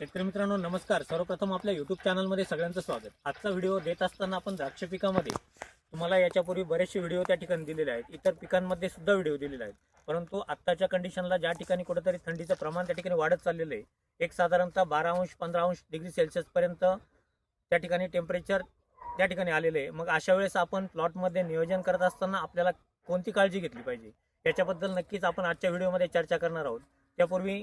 शेतकरी मित्रांनो नमस्कार. सर्वप्रथम आपल्या युट्यूब चॅनलमध्ये सगळ्यांचं स्वागत. आजचा व्हिडिओ देत असताना आपण द्राक्ष पिकामध्ये तुम्हाला याच्यापूर्वी बरेचसे व्हिडिओ त्या ठिकाणी दिलेले आहेत. इतर पिकांमध्ये सुद्धा व्हिडिओ दिलेले आहेत. परंतु आत्ताच्या कंडिशनला ज्या ठिकाणी कुठेतरी थंडीचं प्रमाण त्या ठिकाणी वाढत चाललेलं आहे एक साधारणतः बारा अंश पंधरा अंश डिग्री सेल्सिअसपर्यंत त्या ठिकाणी टेम्परेचर त्या ठिकाणी आलेलं आहे. मग अशा वेळेस आपण प्लॉटमध्ये नियोजन करत असताना आपल्याला कोणती काळजी घेतली पाहिजे? याच्याबद्दल नक्कीच आपण आजच्या व्हिडिओमध्ये चर्चा करणार आहोत. त्यापूर्वी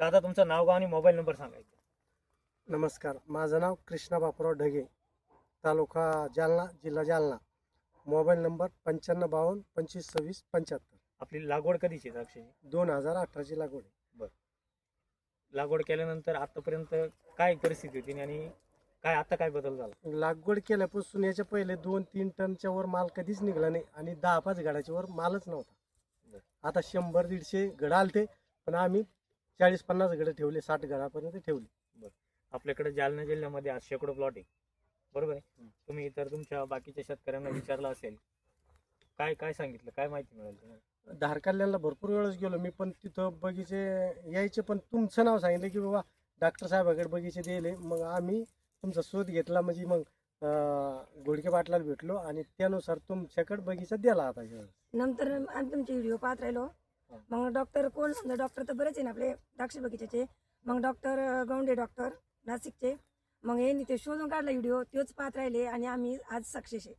दादा तुमचं नाव गाव आणि मोबाईल नंबर सांगायचं नमस्कार माझं नाव कृष्णा बापराव ढगे तालुका जालना जिल्हा जालना. मोबाईल नंबर पंच्याण्णव बावन्न पंचवीस सव्वीस पंच्याहत्तर. आपली लागवड कधीची आहे द्राक्षाची? दोन हजार अठराची लागवड आहे. लागवड केल्यानंतर आतापर्यंत काय परिस्थिती होती आणि काय आता काय बदल झाला? लागवड केल्यापासून याच्या पहिले दोन तीन टनच्या वर माल कधीच निघाला नाही आणि दहा पाच गाड्याच्या वर मालच नव्हता. आता शंभर दीडशे गड आलते पण आम्ही चाळीस पन्नास गड ठेवले साठ गडापर्यंत ठेवले. आपल्याकडे जालना जिल्ह्यामध्ये आज शेकडो प्लॉट आहे. बरोबर आहे? तुम्ही इतर तुमच्या बाकीच्या शेतकऱ्यांना विचारलं असेल काय काय सांगितलं? काय माहिती मिळेल तुम्हाला? धार कल्याणला भरपूर वेळेस गेलो. मी पण तिथं बगीचे यायचे पण तुमचं नाव सांगितलं की बाबा डॉक्टर साहेबाकडे बगीचे दिले. मग आम्ही तुमचा शोध घेतला. म्हणजे मग अं, घोडके पाटलाला भेटलो आणि त्यानुसार तुमच्याकडे बगीचा दिला आता. नंतर आम्ही तुमचे व्हिडिओ पाहत राहिलो. मग डॉक्टर कोण समजा डॉक्टर तर बरेच आहे ना आपले द्राक्ष बगीच्याचे मग डॉक्टर गौंडे डॉक्टर नाशिकचे. मग यांनी ते शोधून काढला व्हिडिओ तोच पाहत राहिले आणि आम्ही आज सक्सेस आहे.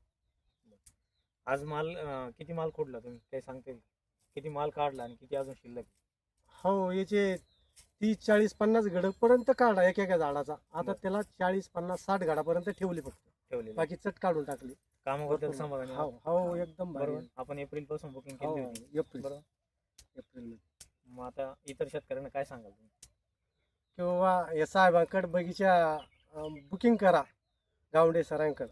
आज माल अं, किती माल खोडला तुम्ही? काय सांगता येईल? किती माल काढला आणि किती अजून शिल्लक? आहे? हो याचे तीस चाळीस पन्नास गडपर्यंत काढला एक एका झाडाचा. आता बरं. त्याला चाळीस पन्नास साठ गडापर्यंत ठेवली फक्त. ठेवलेले. बाकी चट काढून टाकली. कामाबद्दल समाधानी हो? हो एकदम भारी. बरोबर. आपण एप्रिलपासून बुकिंग हो केली होती. एप्रिल. बरोबर. एप्रिल मग आता इतर शेतकऱ्यांना काय सांगाल तुम्ही? किंवा या साहेबांकडे बगीचा बुकिंग करा गावडे सरांकडे.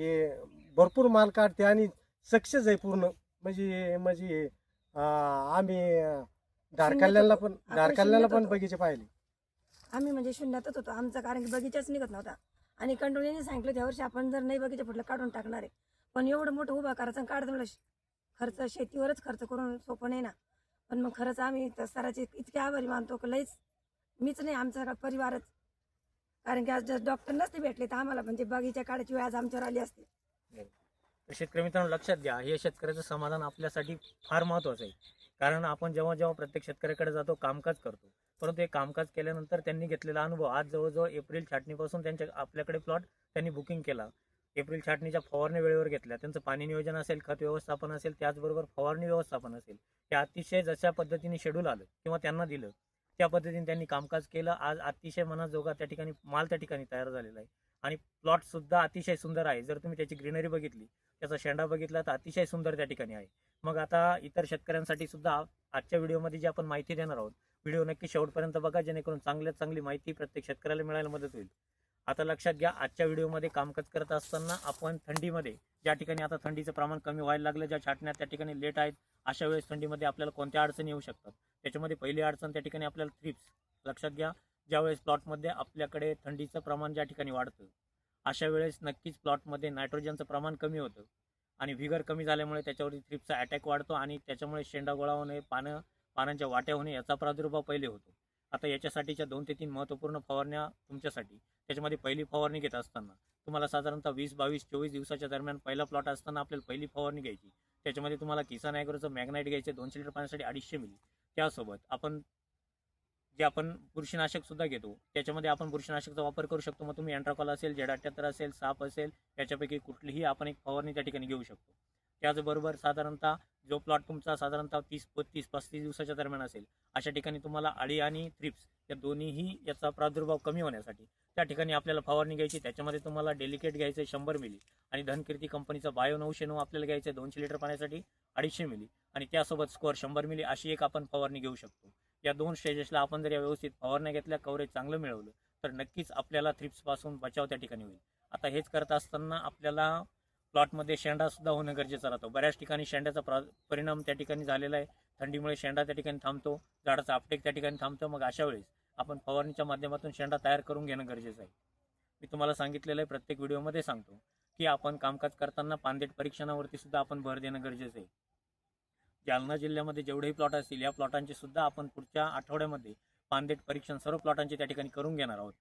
हे भरपूर माल काढते आणि सक्सेस आहे पूर्ण. म्हणजे म्हणजे अं, आम्ही अं, धारकल्ल्याला पण आपण शून्यात पण होतो. बगीचे पाहिले. आम्ही म्हणजे शून्यातच होतो. आमचा कारण की बगीचाच निघत नव्हता. आणि कंटिन्यूने सांगितलं त्या वर्षी आपण जर नाही बगीचा फुटलं काढून टाकणार आहे. पण एवढं मोठं उभा करायचं आणि म्हणलं खर्च शेतीवरच खर्च करून सोपं नाही ना. पण मग खरंच आम्ही त्या सराचे इतके आभारी मानतो की लईच मीच नाही आमचा परिवारच. कारण की आज जर डॉक्टर नसते भेटले तर आम्हाला म्हणजे बगीच्या काढायची वेळ आज आमच्यावर आली असते. तर शेतकरी मित्रांनो लक्षात घ्या हे शेतकऱ्याचं समाधान आपल्यासाठी फार महत्त्वाचं आहे. कारण आपण जेव्हा जेव्हा प्रत्येक शेतकऱ्याकडे जातो कामकाज करतो. परंतु हे कामकाज केल्यानंतर त्यांनी घेतलेला अनुभव आज जवळजवळ एप्रिल छाटणीपासून त्यांच्या आपल्याकडे प्लॉट त्यांनी बुकिंग केला. एप्रिल छाटणीच्या फवारणी वेळेवर घेतल्या. त्यांचं पाणी नियोजन असेल खत व्यवस्थापन असेल त्याचबरोबर फवारणी व्यवस्थापन असेल. हे अतिशय जशा पद्धतीने शेड्यूल आलं किंवा त्यांना दिलं त्या पद्धतीने त्यांनी कामकाज केलं. आज अतिशय मनाजोगा त्या ठिकाणी माल त्या ठिकाणी तयार झालेला आहे. आणि प्लॉट सुद्धा अतिशय सुंदर आहे. जर तुम्ही त्याची ग्रीनरी बघितली त्याचा शेंडा बघितला तर अतिशय सुंदर त्या ठिकाणी आहे. मग आता इतर शेतकऱ्यांसाठी सुद्धा आजच्या व्हिडिओमध्ये जी आपण माहिती देणार आहोत व्हिडिओ नक्की शेवटपर्यंत बघा जेणेकरून चांगल्यात चांगली माहिती प्रत्येक शेतकऱ्याला मिळायला मदत होईल. आता लक्षात घ्या आजच्या व्हिडिओमध्ये कामकाज करत असताना आपण थंडीमध्ये ज्या ठिकाणी आता थंडीचं प्रमाण कमी व्हायला लागलं ज्या छाटण्यात त्या ठिकाणी लेट आहेत अशा वेळेस थंडीमध्ये आपल्याला कोणत्या अडचणी येऊ शकतात? त्याच्यामध्ये पहिली अडचण त्या ठिकाणी आपल्याला थ्रिप्स लक्षात घ्या ज्यावेळेस प्लॉटमध्ये आपल्याकडे थंडीचं प्रमाण ज्या ठिकाणी वाढतं अशा वेळेस नक्कीच प्लॉटमध्ये नायट्रोजनचं प्रमाण कमी होतं. आणि व्हिगर कमी झाल्यामुळे त्याच्यावरती थ्रिप्सचा अटॅक वाढतो आणि त्याच्यामुळे शेंडा गोळा होणे पानं पानांच्या वाट्या होणे याचा प्रादुर्भाव पहिले होतो. आता याच्यासाठीच्या दोन ते तीन महत्त्वपूर्ण फवारण्या तुमच्यासाठी. त्याच्यामध्ये पहिली फवारणी घेत असताना तुम्हाला साधारणतः वीस बावीस चोवीस दिवसाच्या दरम्यान पहिला प्लॉट असताना आपल्याला पहिली फवारणी घ्यायची. त्याच्यामध्ये तुम्हाला किसान ॲग्रोचं मॅग्नाईट घ्यायचं दोनशे लिटर पाण्यासाठी अडीचशे मिली. त्यासोबत आपण जे आपण बुरशीनाशक सुद्धा घेतो त्याच्यामध्ये आपण बुरशीनाशकचा वापर करू शकतो. मग तुम्ही अँट्राकॉल असेल जेड अठ्ठ्याहत्तर असेल साप असेल याच्यापैकी कुठलीही आपण एक फवारणी त्या ठिकाणी घेऊ शकतो. त्याचबरोबर साधारणतः जो प्लॉट तुमचा साधारणतः तीस बत्तीस पस्तीस दिवसाच्या दरम्यान असेल अशा ठिकाणी तुम्हाला अळी आणि थ्रिप्स या दोन्हीही याचा प्रादुर्भाव कमी होण्यासाठी त्या ठिकाणी आपल्याला फवारणी घ्यायची त्याच्यामध्ये तुम्हाला डेलिकेट घ्यायचं शंभर मिली आणि धनकीर्ती कंपनीचा बायो नऊशे नऊ आपल्याला घ्यायचं दोनशे लिटर पाण्यासाठी अडीचशे मिली आणि त्यासोबत स्कोअर शंभर मिली अशी एक आपण फवारणी घेऊ शकतो. या दोन स्टेजेसला आपण जर या व्यवस्थित फवारण्या घेतल्या कव्हरेज चांगलं मिळवलं तर नक्कीच आपल्याला थ्रिप्सपासून बचाव त्या ठिकाणी होईल. आता हेच करत असताना आपल्याला प्लॉटमध्ये शेंडा सुद्धा होणं गरजेचं राहतं. बऱ्याच ठिकाणी शेंड्याचा प्रा परिणाम त्या ठिकाणी झालेला आहे. थंडीमुळे शेंडा त्या ठिकाणी थांबतो झाडाचा आपटेक त्या ठिकाणी थांबतो. मग अशा वेळेस आपण फवारणीच्या माध्यमातून शेंडा तयार करून घेणं गरजेचं आहे. मी तुम्हाला सांगितलेलं आहे प्रत्येक व्हिडिओमध्ये सांगतो की आपण कामकाज करताना पानदेट परीक्षणावरती सुद्धा आपण भर देणं गरजेचं आहे. जालना जिल्ह्यामध्ये जेवढेही प्लॉट असतील या प्लॉटांचे सुद्धा आपण पुढच्या आठवड्यामध्ये पानदेट परीक्षण सर्व प्लॉटांचे त्या ठिकाणी करून घेणार आहोत.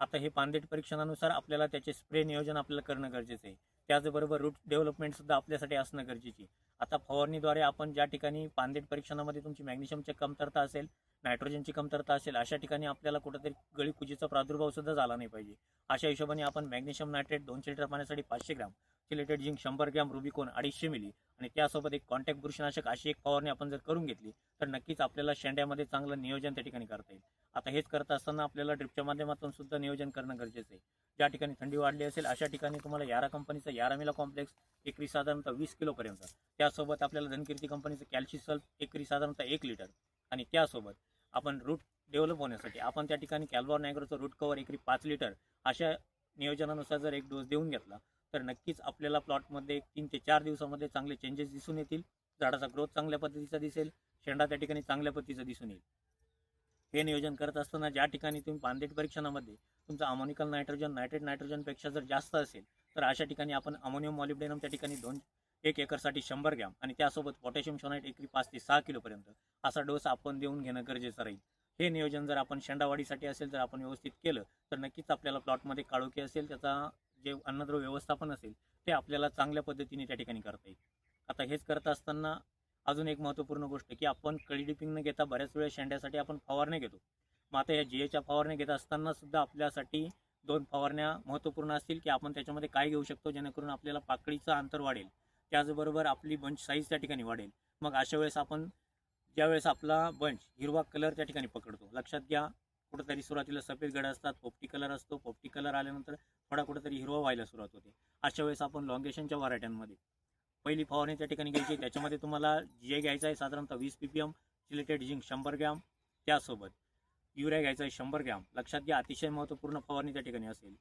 आता हे पानदेट परीक्षणानुसार आपल्याला त्याचे स्प्रे नियोजन आपल्याला करणं गरजेचं आहे. त्याचबरोबर रूट डेव्हलपमेंटसुद्धा आपल्यासाठी असणं गरजेची आता फवारणीद्वारे आपण ज्या ठिकाणी पानदेट परीक्षणामध्ये तुमची मॅग्नेशियमची कमतरता असेल नायट्रोजनची कमतरता असेल अशा ठिकाणी आपल्याला कुठेतरी गळीकुजीचा प्रादुर्भाव सुद्धा झाला नाही पाहिजे. अशा हिशोबाने आपण मॅग्नेशियम नायट्रेट दोनशे लिटर पाण्यासाठी पाचशे ग्राम चिलेटेड जिंक शंभर ग्रॅम रुबिकोन अडीचशे मिली आणि त्यासोबत एक कॉन्टॅक्ट बुरशीनाशक अशी एक फवारणी आपण जर करून घेतली तर नक्कीच आपल्याला शेंड्यामध्ये चांगलं नियोजन त्या ठिकाणी करता येईल. आता हेच करत असताना आपल्याला ड्रिपच्या माध्यमातून सुद्धा नियोजन करणं गरजेचं आहे. ज्या ठिकाणी थंडी वाढली असेल अशा ठिकाणी तुम्हाला यारा कंपनीचा यारामिला कॉम्प्लेक्स एकरी साधारणतः वीस किलोपर्यंत. त्यासोबत आपल्याला धनकीर्ती कंपनीचं कॅल्शी सल्फ एकरी साधारणतः एक लिटर. आणि त्यासोबत आपण रूट डेव्हलप होण्यासाठी आपण त्या ठिकाणी कॅल्बॉर नायग्रोचं रूट कवर एकरी पाच लिटर अशा नियोजनानुसार जर एक डोस देऊन घेतला तर नक्कीच आपल्याला प्लॉटमध्ये तीन ते चार दिवसामध्ये चांगले चेंजेस दिसून येतील. झाडाचा ग्रोथ चांगल्या पद्धतीचा दिसेल शेंडा त्या ठिकाणी चांगल्या पद्धतीचा दिसून येईल. हे नियोजन करत असताना ज्या ठिकाणी तुम्ही पानदेट परीक्षणामध्ये तुमचं अमोनिकल नायट्रोजन नायट्रेट नायट्रोजनपेक्षा जर जास्त असेल तर अशा ठिकाणी आपण अमोनियम मॉलिब्डेनम त्या ठिकाणी दोन एक एकरसाठी शंभर ग्रॅम आणि त्यासोबत पोटॅशियम शोनाईट एकरी पाच ते सहा किलोपर्यंत असा डोस आपण देऊन घेणं गरजेचं राहील. हे नियोजन जर आपण शेंडावाढीसाठी असेल तर आपण व्यवस्थित केलं तर नक्कीच आपल्याला प्लॉटमध्ये काळोखी असेल त्याचा जे अन्नद्रव्य व्यवस्थापन असेल ते आपल्याला चांगल्या पद्धतीने त्या ठिकाणी करता येईल. आता हेच करत असताना अजून एक महत्त्वपूर्ण गोष्ट की आपण कळी डिपिंग न घेता बऱ्याच वेळा शेंड्यासाठी आपण फवारण्या घेतो. मग आता या जीएच्या फवारण्या घेत असताना सुद्धा आपल्यासाठी दोन फवारण्या महत्त्वपूर्ण असतील की आपण त्याच्यामध्ये काय घेऊ शकतो जेणेकरून आपल्याला पाकळीचं अंतर वाढेल. त्याचबरोबर आपली बंच साईज त्या ठिकाणी वाढेल. मग अशा वेळेस आपण ज्यावेळेस आपला बंच हिरवा कलर त्या ठिकाणी पकडतो. लक्षात घ्या कुठंतरी सुरुवातीला सफेद गड असतात पोपटी कलर असतो. पोपटी कलर आल्यानंतर थोडा कुठंतरी हिरवा व्हायला सुरुवात होते. अशा वेळेस आपण लॉंगेशनच्या व्हरायट्यांमध्ये पहिली फवारणी त्या ठिकाणी घ्यायची. त्याच्यामध्ये तुम्हाला जे घ्यायचं आहे साधारणतः वीस P P M chelated zinc शंभर ग्रॅम त्यासोबत युरिया घ्यायचा आहे शंभर ग्रॅम लक्षात घ्या अतिशय महत्त्वपूर्ण फवारणी त्या ठिकाणी असेल.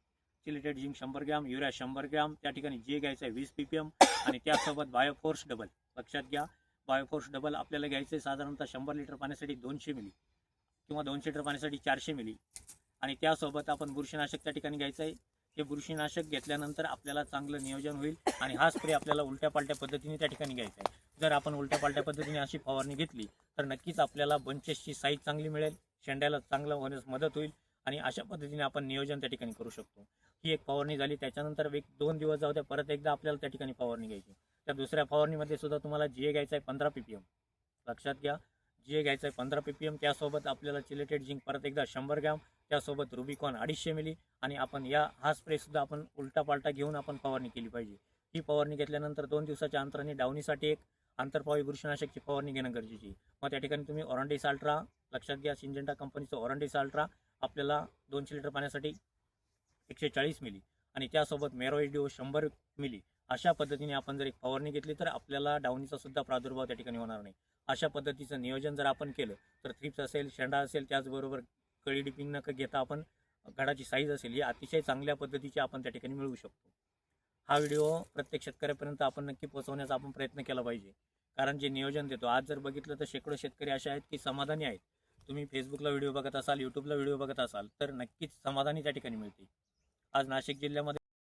चिलेटेड झिंक शंभर ग्रॅम युरिया शंभर ग्रॅम त्या ठिकाणी जे घ्यायचं आहे वीस पी पी एम आणि त्यासोबत बायोफोर्स डबल लक्षात घ्या बायोफोर्स डबल आपल्याला घ्यायचं आहे साधारणतः शंभर लिटर पाण्यासाठी दोनशे मिली किंवा दोनशे लिटर पाण्यासाठी चारशे मिली. आणि त्यासोबत आपण बुरशीनाशक त्या ठिकाणी घ्यायचं आहे हे बुरशीनाशक घेतल्यानंतर आपल्याला चांगलं नियोजन होईल आणि हा स्प्रे आपल्याला उलट्या पालट्या पद्धतीने त्या ठिकाणी घ्यायचा आहे. जर आपण उलट्या पालट्या पद्धतीने अशी फवारणी घेतली तर नक्कीच आपल्याला बंचेसची साईज चांगली मिळेल शेंड्याला चांगलं होण्यास मदत होईल आणि अशा पद्धतीने आपण नियोजन त्या ठिकाणी करू शकतो. ही एक फवारणी झाली. त्याच्यानंतर एक दोन दिवस जाऊ द्या परत एकदा आपल्याला त्या ठिकाणी फवारणी घ्यायची. त्या दुसऱ्या फवारणीमध्ये सुद्धा तुम्हाला जी घ्यायचं घ्यायचा आहे पंधरा पी पी एम लक्षात घ्या जी घ्यायचं आहे पंधरा पी पी एम त्यासोबत आपल्याला चिलेटेड झिंक परत एकदा शंभर ग्रॅम. त्यासोबत रुबिकॉन अडीचशे मिली. आणि आपण या हा स्प्रेसुद्धा आपण उलटा पालटा घेऊन आपण फवारणी केली पाहिजे. ही फवारणी घेतल्यानंतर दोन दिवसाच्या अंतराने डावणीसाठी एक आंतरपावी बुरशीनाशकची फवारणी घेणं गरजेची मग त्या ठिकाणी तुम्ही ऑरंडिस अल्ट्रा लक्षात घ्या सिंजेंटा कंपनीचं ऑरंडिस अल्ट्रा आपल्याला दोनशे लिटर पाण्यासाठी एकशे चाळीस मिली. आणि त्यासोबत मेरो विडिओ शंभर मिली. अशा पद्धतीने आपण जर एक फवारणी घेतली तर आपल्याला डावणीचा सुद्धा प्रादुर्भाव त्या ठिकाणी होणार नाही. अशा पद्धतीचं नियोजन जर आपण केलं तर थ्रिप्स असेल शेंडा असेल त्याचबरोबर कळी डिपिंग न घेता आपण घडाची साईज असेल ही अतिशय चांगल्या पद्धतीची आपण त्या ठिकाणी मिळवू शकतो. हा व्हिडिओ प्रत्येक शेतकऱ्यापर्यंत आपण नक्की पोहोचवण्याचा आपण प्रयत्न केला पाहिजे. कारण जे नियोजन देतो आज जर बघितलं तर शेकडो शेतकरी असे आहेत की समाधानी आहेत. तुम्ही फेसबुकला व्हिडिओ बघत असाल यूट्यूबला व्हिडिओ बघत असाल तर नक्कीच समाधानी त्या ठिकाणी मिळते आज नाशिक जिल्ह्यामध्ये